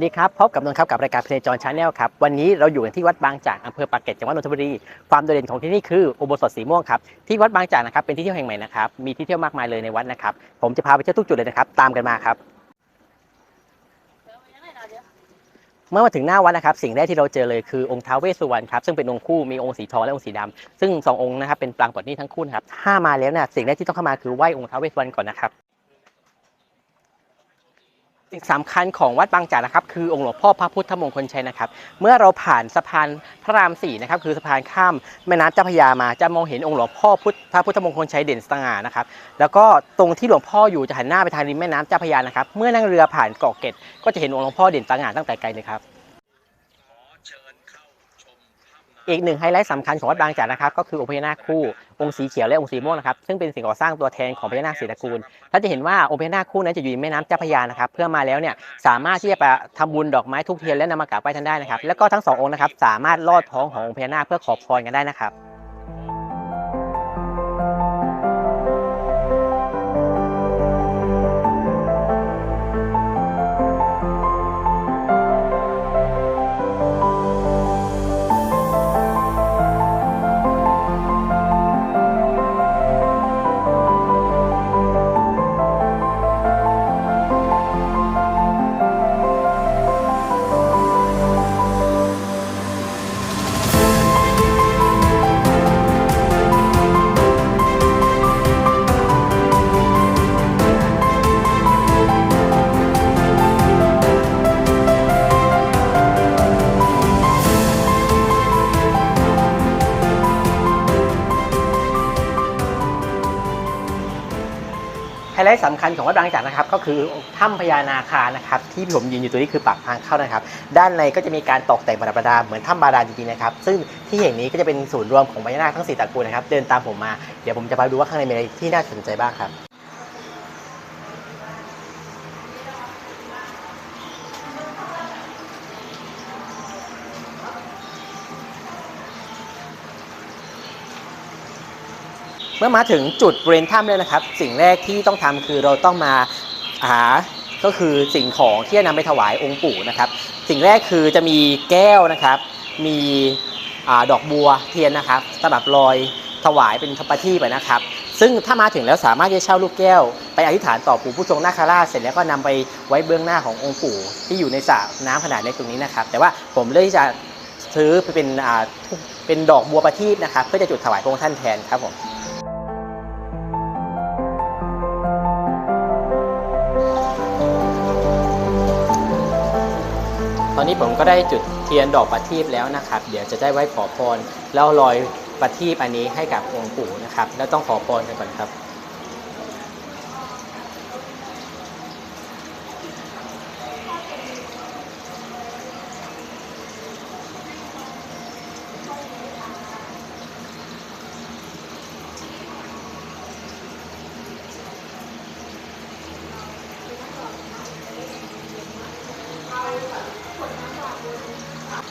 สวัสดีครับ พบกับนนท์ครับกับรายการเพลจรชาแนลครับ วันนี้เราอยู่กันที่วัดบางจากอำเภอปากเกร็ดจังหวัดนนทบุรี ความโดดเด่นของที่นี่คืออุโบสถสีม่วงครับ ที่วัดบางจากนะครับเป็นที่เที่ยวแห่งใหม่นะครับ มีที่เที่ยวมากมายเลยในวัดนะครับ ผมจะพาไปเที่ยวทุกจุดเลยนะครับ ตามกันมาครับ เมื่อมาถึงหน้าวัดนะครับ สิ่งแรกที่เราเจอเลยคือองค์ท้าวเวสสุวรรณครับ ซึ่งเป็นองค์คู่มีองค์สีทองและองค์สีดำซึ่งสององค์นะครับเป็นปรางปลดนี้ทั้งคู่นะครับถ้ามาแล้วเนี่ยสิ่งแรกที่ต้องเข้ามาคือไหว้องค์ท้าวเวสสุวรรณก่อนนะครับ สิ่งสำคัญของวัดบางจากนะครับ คือองค์หลวงพ่อพระพุทธมงคลชัยนะครับ เมื่อเราผ่านสะพานพระรามสี่นะครับ คือสะพานข้ามแม่น้ำเจ้าพระยามาจะมองเห็นองค์หลวงพ่อพุทธพระพุทธมงคลชัยเด่นสง่านะครับ แล้วก็ตรงที่หลวงพ่ออยู่จะหันหน้าไปทางริมแม่น้ำเจ้าพระยานะครับ เมื่อนั่งเรือผ่านเกาะเกร็ดก็จะเห็นองค์หลวงพ่อเด่นสง่าตั้งแต่ไกลเลยครับ อีกหนึ่งไฮไลท์สำคัญของวัดบางจากนะครับก็คือองค์พญานาคคู่องค์สีเขียวและองค์สีม่วงนะครับซึ่งเป็นสิ่งก่อสร้างตัวแทนของพญานาคสีตระกูลถ้าจะเห็นว่าองค์พญานาคคู่นั้นจะอยู่ในแม่น้ำเจ้าพระยานะครับเพื่อมาแล้วเนี่ยสามารถที่จะไปทำบุญดอกไม้ทุกเทียนและนำมากราบไหว้ท่านได้นะครับแล้วก็ทั้งสององค์นะครับสามารถลอดท้องขององค์พญานาคเพื่อขอพรกันได้นะครับ ไฮไลท์สำคัญของวัดบางจากนะครับก็คือถ้ำพญานาคานะครับที่ผมยืนอยู่ตัวนี้คือปากทางเข้านะครับ ด้านในก็จะมีการตกแต่งประดับประดาเหมือนถ้ำบาดาลจริงๆนะครับซึ่งที่แห่งนี้ก็จะเป็นศูนย์รวมของพญานาคทั้งสี่ตระกูลนะครับเดินตามผมมาเดี๋ยวผมจะไปดูว่าข้างในมีอะไรที่น่าสนใจบ้างครับ เมื่อมาถึงจุดบริเวณถ้ำเลยนะครับ สิ่งแรกที่ต้องทำคือเราต้องมาหาก็คือสิ่งของที่จะนำไปถวายองค์ปู่นะครับ สิ่งแรกคือจะมีแก้วนะครับ มีอดอกบัวเทียนนะครับสำหรับลอยถวายเป็นประทีปอะนะครับ ซึ่งถ้ามาถึงแล้วสามารถจะเช่าลูกแก้ว ไปอธิษฐานต่อปู่ผู้ทรงนาคราชเสร็จแล้วก็นำไปไว้เบื้องหน้าขององค์ปู่ที่อยู่ในสระน้ำขนาดเล็กตรงนี้นะครับ แต่ว่าผมเลือกที่จะซื้อไปเป็นเป็นดอกบัวประทีปนะครับ เพื่อจะจุดถวายพระองค์ท่านแทนครับผม อนนี้ผมก็ได้จุดเทียนดอกประทีปแล้วนะครับ เดี๋ยวจะได้ไว้ขอพรแล้วลอยประทีปอันนี้ให้กับองค์ปู่นะครับ แล้วต้องขอพรกันก่อนครับ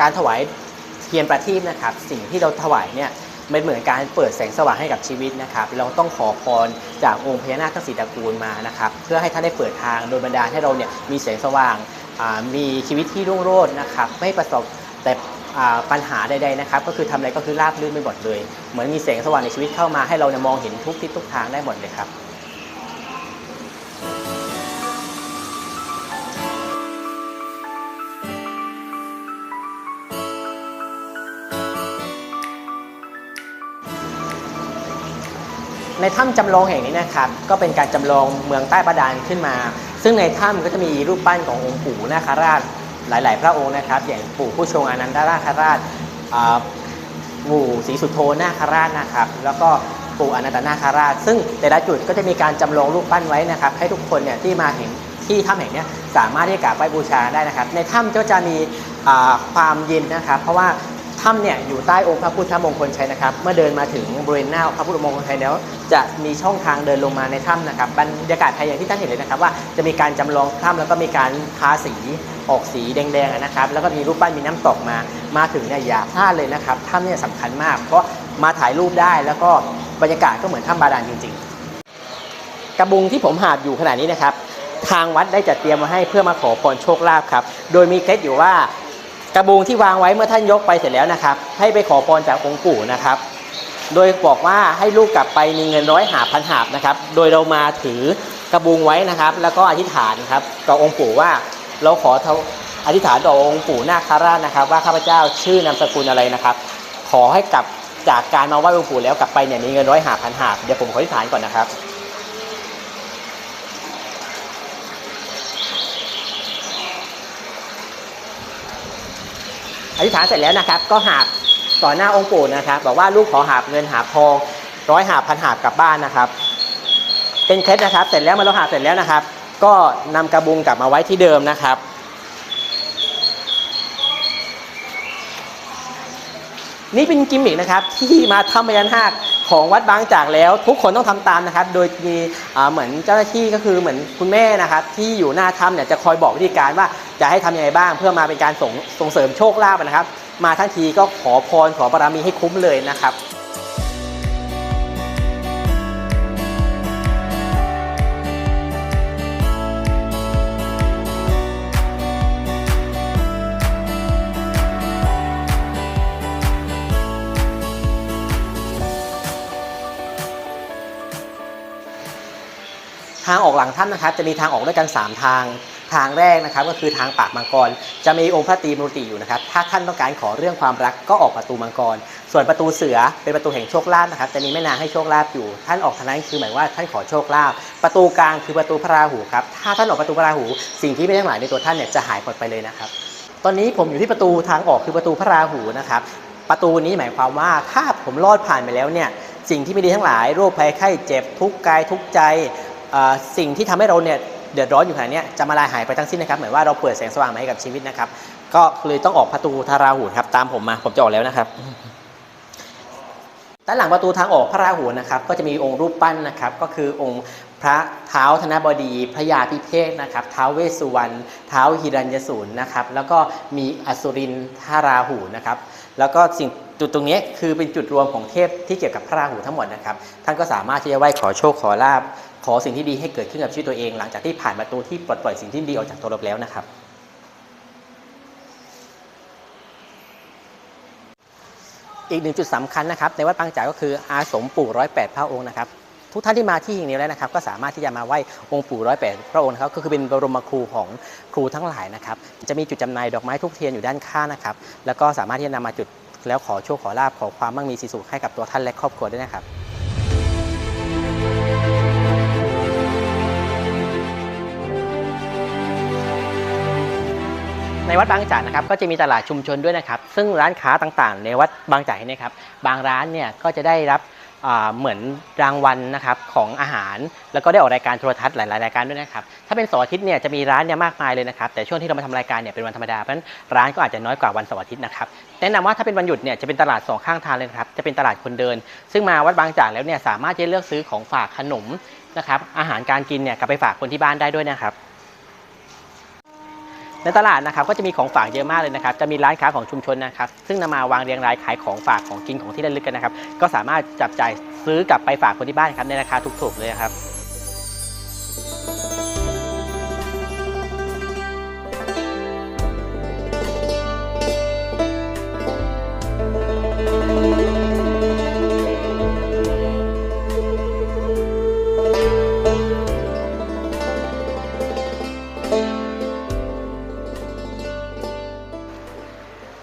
การถวายเทียนประทีปนะครับ สิ่งที่เราถวายเนี่ยมันเหมือนการเปิดแสงสว่างให้กับชีวิตนะครับ เราต้องขอพรจากองค์พญานาคทั้งสีตระกูลมานะครับ เพื่อให้ท่านได้เปิดทางโดยบันดาลให้เราเนี่ยมีแสงสว่างมีชีวิตที่รุ่งโรจน์นะครับ ไม่ประสบแต่ปัญหาใดๆนะครับ ก็คือทำอะไรก็คือราบรื่นไปหมดเลย เหมือนมีแสงสว่างในชีวิตเข้ามาให้เราเนี่ยมองเห็นทุกทิศทุกทางได้หมดเลยครับ ในถ้ำจำลองแห่งนี้นะครับ ก็เป็นการจำลองเมืองใต้บาดาลขึ้นมา ซึ่งในถ้ำก็จะมีรูปปั้นขององค์ปู่นาคราชหลาย ๆ พระองค์นะครับ อย่างปู่ผู้ชงอนันตนาคราชปู่ศรีสุโธนาคราชนะครับ แล้วก็ปู่อนันตนาคราช ซึ่งแต่ละจุดก็จะมีการจำลองรูปปั้นไว้นะครับ ให้ทุกคนเนี่ยที่มาเห็นที่ถ้ำแห่งนี้สามารถที่จะกราบไหว้บูชาได้นะครับ ในถ้ำก็จะมีความเย็นนะครับ เพราะว่า ถ้ำเนี่ยอยู่ใต้องค์พระพุทธมงคลชัยนะครับ เมื่อเดินมาถึงบริเวณหน้าพระพุทธมงคลชัยแล้ว จะมีช่องทางเดินลงมาในถ้ำนะครับบรรยากาศภายอย่างที่ท่านเห็นเลยนะครับว่าจะมีการจำลองถ้ำแล้วก็มีการทาสีออกสีแดงๆนะครับ แล้วก็มีรูปปั้นมีน้ำตกมา มาถึงเนี่ยอย่าพลาดเลยนะครับถ้ำเนี่ยสำคัญมาก เพราะมาถ่ายรูปได้แล้วก็บรรยากาศก็เหมือนถ้ำบาดาลจริง ๆ กระบุงที่ผมหาบอยู่ขนาดนี้นะครับ ทางวัดได้จัดเตรียมมาให้เพื่อมาขอพรโชคลาภครับ โดยมีเคล็ดอยู่ว่า กระบุงที่วางไว้เมื่อท่านยกไปเสร็จแล้วนะครับ ให้ไปขอพรจากองค์ปู่นะครับ โดยบอกว่าให้ลูกกลับไปมีเงินร้อยหาพันหาบนะครับ โดยเรามาถือกระบุงไว้นะครับ แล้วก็อธิษฐานครับกับองค์ปู่ว่าเราขอท่าอธิษฐานต่อองค์ปู่นาคราชนะครับ ว่าข้าพเจ้าชื่อนามสกุลอะไรนะครับ ขอให้กลับจากการมาไหว้องค์ปู่แล้วกลับไปเนี่ยมีเงินร้อยหาพันหาบเดี๋ยวผมขออธิษฐานก่อนนะครับ อธิษฐานเสร็จแล้วนะครับ ก็หาบต่อหน้าองค์ปู่นะครับ บอกว่าลูกขอหาบเงินหาบทองร้อยหาบพันหาบกลับบ้านนะครับ เป็นเคล็ดนะครับ เสร็จแล้วมาเราหาบเสร็จแล้วนะครับ ก็นำกระบุงกลับมาไว้ที่เดิมนะครับนี่เป็นกิมมิกนะครับที่มาทำพญานาค ของวัดบางจากแล้ว ทุกคนต้องทำตามนะครับ โดยมีเหมือนเจ้าหน้าที่ก็คือเหมือนคุณแม่นะครับ ที่อยู่หน้าถ้ำเนี่ยจะคอยบอกวิธีการว่าจะให้ทำยังไงบ้าง เพื่อมาเป็นการส่งส่งเสริมโชคลาภนะครับ มาทั้งทีก็ขอพรขอบารมีให้คุ้มเลยนะครับางออกหลังถ้ำนะครับ จะมีทางออกด้วยกัน 3 ทาง ทางแรกนะครับก็คือทางปากมังกร จะมีองค์พระตรีมูติอยู่นะครับ ถ้าท่านต้องการขอเรื่องความรักก็ออกประตูมังกร ส่วนประตูเสือเป็นประตูแห่งโชคลาภนะครับ จะมีแม่นางให้โชคลาภอยู่ ท่านออกทางนั้นคือหมายว่าท่านขอโชคลาภ ประตูกลางคือประตูพระราหูครับ ถ้าท่านออกประตูพระราหู สิ่งที่ไม่ได้หมายในตัวท่านเนี่ยจะหายหมดไปเลยนะครับ ตอนนี้ผมอยู่ที่ประตูทางออกคือประตูพระราหูนะครับประตูนี้หมายความว่าถ้าผมรอดผ่านไปแล้วเนี่ยสิ่งที่ไม่ดีทั้งหลายโรคภัยไข้เจ็บทุกกายทุกใจ สิ่งที่ทำให้เราเนี่ยเดือดร้อนอยู่ขณะเนี้จะมาลายหายไปทั้งสิ้นนะครับเหมือนว่าเราเปิดแสงสว่างมาให้กับชีวิตนะครับ ก็เลยต้องออกประตูทาราหูครับตามผมมาผมจะออกแล้วนะครับด้านหลังประตูทางออกพระราหูนะครับก็จะมีองค์รูปปั้นนะครับก็คือองค์พระเท้าธนบดี พระยาพิเภกนะครับเท้าเวสสุวรรณเท้าหิรัญยสูรนะครับแล้วก็มีอสุรินทาราหูนะครับแล้วก็สิ่ง จุดตรงนี้คือเป็นจุดรวมของเทพที่เกี่ยวกับพระราหูทั้งหมดนะครับ ท่านก็สามารถที่จะไหว้ขอโชคขอลาบ ขอสิ่งที่ดีให้เกิดขึ้นกับชีวิตตัวเอง หลังจากที่ผ่านประตูที่ปลดปล่อยสิ่งที่ดีออกจากตัวเราแล้วนะครับ อีกหนึ่งจุดสำคัญนะครับในวัดบางจาก็คืออาสมปู่ร้อยแปดพระองค์นะครับทุกท่านที่มาที่แห่งนี้แล้วนะครับ ก็สามารถที่จะมาไหว้องค์ปู่ร้อยแปดพระองค์นะครับก็คือเป็นบรมครูของครูทั้งหลายนะครับ จะมีจุดจำหน่ายดอกไม้ทุกเทียนอยู่ด้านข้างนะครับ แล้วก็สามารถที่จะนำมาจุด แล้วขอโชคขอลาบขอความมั่งมีสีสุขให้กับตัวท่านและครอบครัวด้วยนะครับในวัดบางจากนะครับก็จะมีตลาดชุมชนด้วยนะครับ ซึ่งร้านค้าต่างๆ ในวัดบางจากนี้นะครับบางร้านเนี่ยก็จะได้รับเหมือนรางวัลนะครับของอาหาร แล้วก็ได้ออกรายการโทรทัศน์หลายๆรายการด้วยนะครับถ้าเป็นเสาร์อาทิตย์เนี่ยจะมีร้านเนี่ยมากมายเลยนะครับแต่ช่วงที่เรามาทำรายการเนี่ยเป็นวันธรรมดาเพราะฉะนั้นร้านก็อาจจะน้อยกว่าวันเสาร์อาทิตย์นะครับ แนะนำว่าถ้าเป็นวันหยุดเนี่ยจะเป็นตลาดสองข้างทางเลยนะครับจะเป็นตลาดคนเดิน ซึ่งมาวัดบางจากแล้วเนี่ยสามารถจะเลือกซื้อของฝากขนมนะครับอาหารการกินเนี่ยกลับไปฝากคนที่บ้านได้ด้วยนะครับในตลาดนะครับก็จะมีของฝากเยอะมากเลยนะครับจะมีร้านค้าของชุมชนนะครับ ซึ่งนำมาวางเรียงรายขายของฝากของกินของที่ระลึกกันนะครับ ก็สามารถจับจ่ายซื้อกลับไปฝากคนที่บ้านครับในราคาถูกๆเลยครับ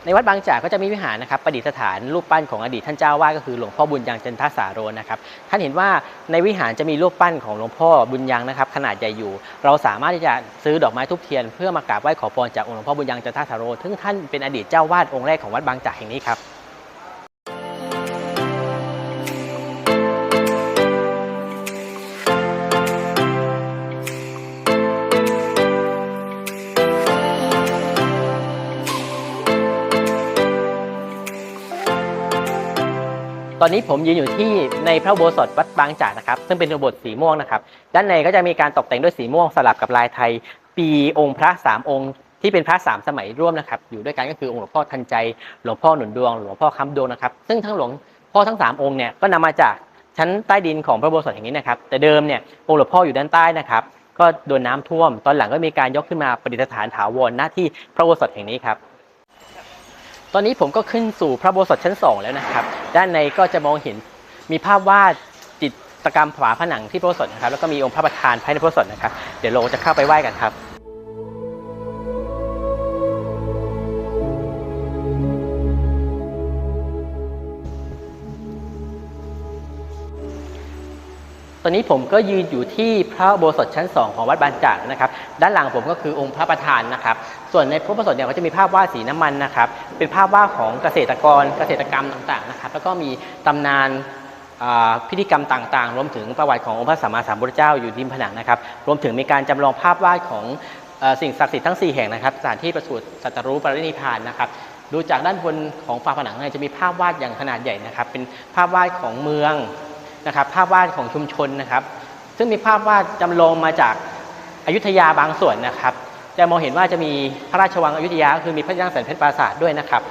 ในวัดบางจากก็จะมีวิหารนะครับประดิษฐานรูปปั้นของอดีตท่านเจ้าวาดก็คือหลวงพ่อบุญยังจันทสาโรนะครับท่านเห็นว่าในวิหารจะมีรูปปั้นของหลวงพ่อบุญยังนะครับขนาดใหญ่อยู่ เราสามารถที่จะซื้อดอกไม้ทุบเทียน เพื่อมากราบไหว้ขอพรจากองค์หลวงพ่อบุญยังจันทสาโรซึ่งท่านเป็นอดีตเจ้าวาดองค์แรกของวัดบางจากแห่งนี้ครับ ตอนนี้ผมยืนอยู่ที่ในพระโบสถวัดบางจากนะครับ ซึ่งเป็นอุโบสถสีม่วงนะครับ ด้านในก็จะมีการตกแต่งด้วยสีม่วงสลับกับลายไทย ปีองค์พระสามองค์ ที่เป็นพระสามสมัยร่วมนะครับ อยู่ด้วยกันก็คือองค์หลวงพ่อทันใจ หลวงพ่อหนุนดวง หลวงพ่อคำดวงนะครับ ซึ่งทั้งหลวงพ่อทั้งสามองค์เนี่ยก็นำมาจากชั้นใต้ดินของพระโบสถแห่งนี้นะครับ แต่เดิมเนี่ยองค์หลวงพ่ออยู่ด้านใต้นะครับ ก็โดนน้ำท่วม ตอนหลังก็มีการยกขึ้นมาประดิษฐานถาวรหน้าที่พระโบสถแห่งนี้ครับ ตอนนี้ผมก็ขึ้นสู่พระโบสถชั้น 2 แล้วนะครับ ด้านในก็จะมองเห็นมีภาพวาดจิตรกรรมฝาผนังที่พระโบสถนะครับ แล้วก็มีองค์พระประธานภายในพระโบสถนะครับ เดี๋ยวเราจะเข้าไปไหว้กันครับตอนนี้ผมก็ยืนอยู่ที่พระโบสถชั้น 2 ของวัดบานจากนะครับ ด้านหลังผมก็คือองค์พระประธานนะครับ ส่วนในพระอุโบสถเนี่ยก็จะมีภาพวาดสีน้ำมันนะครับ เป็นภาพวาดของเกษตรกรเกษตรกรรมต่างๆนะครับ แล้วก็มีตำนานพิธีกรรมต่างๆ รวมถึงประวัติขององค์พระสัมมาสัมพุทธเจ้าอยู่ริมผนังนะครับ รวมถึงมีการจำลองภาพวาดของสิ่งศักดิ์สิทธิ์ทั้ง 4 แห่งนะครับสถานที่ประสูติสัตรูปรินิพานนะครับดูจากด้านบนของฝาผนังเนี่ยจะมีภาพวาดอย่างขนาดใหญ่นะครับ เป็นภาพวาดของเมืองนะครับ ภาพวาดของชุมชนนะครับ ซึ่งมีภาพวาดจำลองมาจากอายุทยาบางส่วนนะครับ จะมองเห็นว่าจะมีพระราชวังอยุธยาคือมีพระที่นั่งแสนเพชรปราสาทด้วยนะครับ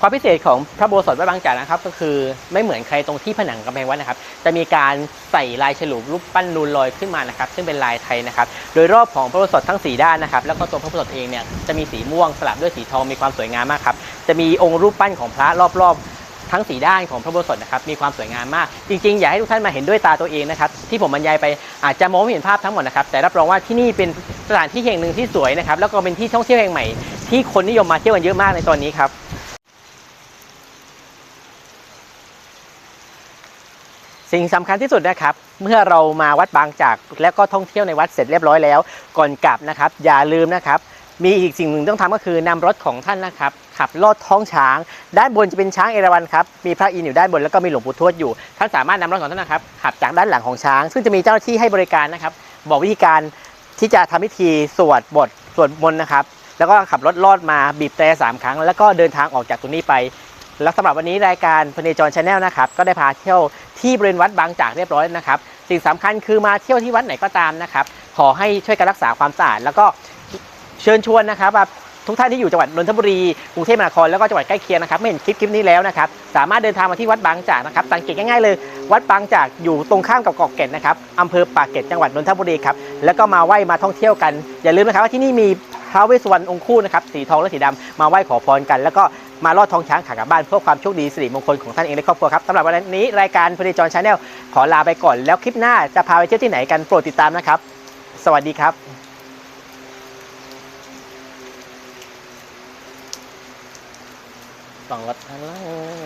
ความพิเศษของพระโบสถวัดบางจากนะครับ ก็คือไม่เหมือนใครตรงที่ผนังกำแพงวัดนะครับ จะมีการใส่ลายฉลุรูปปั้นนูนลอยขึ้นมานะครับ ซึ่งเป็นลายไทยนะครับ โดยรอบของพระโบสถทั้ง 4 ด้านนะครับ แล้วก็ตัวพระโบสถเองเนี่ยจะมีสีม่วงสลับด้วยสีทองมีความสวยงามมากครับจะมีองค์รูปปั้นของพระรอบๆ ทั้งสีด้านของพระโบสถนะครับมีความสวยงามมาก จริงๆ อยากให้ทุกท่านมาเห็นด้วยตาตัวเองนะครับที่ผมบรรยายไปอาจจะมองไม่เห็นภาพทั้งหมดนะครับแต่รับรองว่าที่นี่เป็นสถานที่แห่งหนึ่งที่สวยนะครับแล้วก็เป็นที่ท่องเที่ยวแห่งใหม่ที่คนนิยมมาเที่ยวกันเยอะมากในตอนนี้ครับสิ่งสำคัญที่สุดนะครับ เมื่อเรามาวัดบางจากแล้วก็ท่องเที่ยวในวัดเสร็จเรียบร้อยแล้ว ก่อนกลับนะครับ อย่าลืมนะครับ มีอีกสิ่งหนึ่งต้องทำก็คือนำรถของท่านนะครับขับลอดท้องช้าง ด้านบนจะเป็นช้างเอราวัณครับมีพระอินทร์อยู่ด้านบนแล้วก็มีหลวงปู่ทวดอยู่ท่านสามารถนำรถของท่านนะครับขับจากด้านหลังของช้าง ซึ่งจะมีเจ้าหน้าที่ให้บริการนะครับ บอกวิธีการที่จะทำพิธีสวดบทสวดมนต์นะครับ แล้วก็ขับรถลอดมาบีบแตรสามครั้ง แล้วก็เดินทางออกจากตรงนี้ไป แล้วสำหรับวันนี้รายการพเนจรชาแนลนะครับก็ได้พาเที่ยวที่บริเวณวัดบางจากเรียบร้อยนะครับสิ่งสำคัญคือมาเที่ยวที่วัดไหนก็ตามนะครับขอให้ช่วยกันรักษาความสะอาดแล้วก็ เชิญชวนนะครับว่าทุกท่านที่อยู่จังหวัดนนทบุรีกรุงเทพมหานครแล้วก็จังหวัดใกล้เคียงนะครับไม่เห็นคลิปคลิปนี้แล้วนะครับสามารถเดินทางมาที่วัดบางจากนะครับสังเกตง่ายๆเลย วัดบางจากอยู่ตรงข้ามกับเกาะเกร็ดนะครับอำเภอปากเกร็ดจังหวัดนนทบุรีครับแล้วก็มาไหว้มาท่องเที่ยวกัน อย่าลืมนะครับว่าที่นี่มีพระเวสสุวรรณองค์คู่นะครับสีทองและสีดำมาไหว้ขอพรกัน แล้วก็มาลอดท้องช้างขากลับบ้านเพื่อความโชคดีสิริมงคลของท่านเองและครอบครัวครับสำหรับวันนี้รายการพเนจรชาแนลขอลาไปก่อน แล้วคลิปหน้าจะพาไปเที่ยวที่ไหนกันโปรดติดตามนะครับ สวัสดีครับ ฟังรถทางล่าง